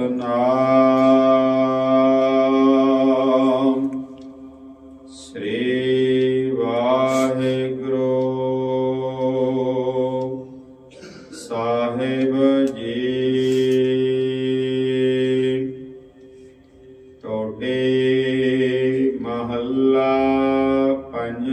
ਸਤਨਾਮ ਸ੍ਰੀ ਵਾਹਿਗੁਰੂ। ਸਾਹਿਬ ਜੀ। ਟੋਟੇ ਮਹੱਲਾ ਪੰਜ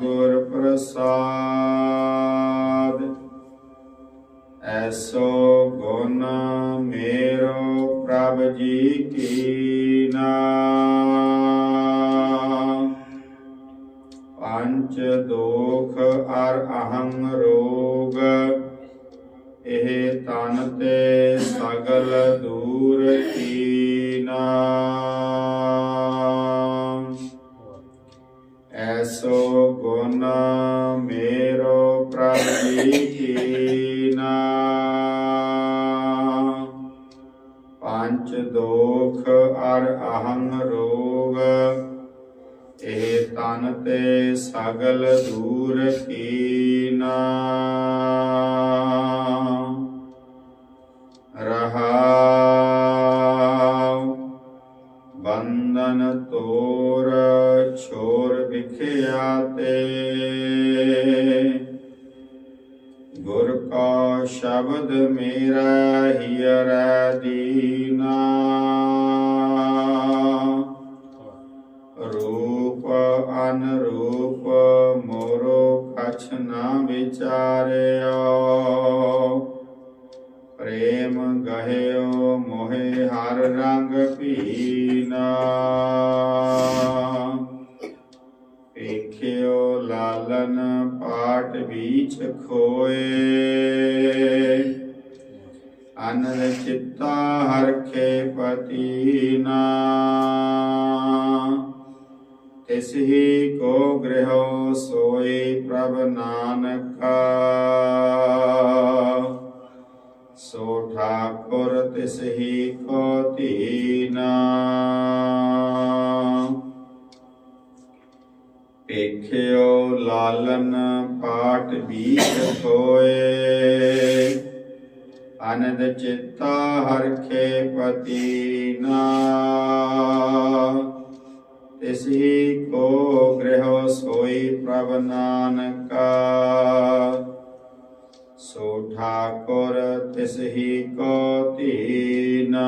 ਸਤਿਗੁਰ ਪ੍ਰਸਾਦ। ਐਸੋ ਗੁਣ ਮੇਰੋ ਪ੍ਰਭ ਜੀ ਕੀਨਾ ਪੰਚ ਦੋਖ ਅਰ ਅਹੰ ਰੋਗ, ਇਹ ਤਨ ਤੇ ਸਗਲ ਦੂਰ ਕੀ मेरो प्रलीहीना पंच दोख अर अहम रोग ए तन ते सगल दूर कीना। रहा को शब्द मेरा हियर दीना रूप अनरूप मोरो कछ न विचार प्रेम गहयो मोहे हर रंग पीना। देखियो लालन बाट बीच खोए। अनल चित्ता हर खे पतीना। तिस ही को गृह सोए प्रभ नानका। सो ठाकुर तिस ही को तीना। ਪੇਖਿਓ ਲਾਲਨ ਪਾਠ ਬੀਜ ਹੋਏ। ਆਨੰਦ ਚਿੱਤਾ ਹਰਖੇ ਪਤੀ ਨਾ। ਤਿਸਹੀ ਕੋ ਗ੍ਰਹਿ ਸੋਈ ਪ੍ਰਭ ਨਾਨਕਾ। ਸੋ ਠਾਕੁਰ ਤਿਸਹੀ ਕੋ ਤੀਨਾ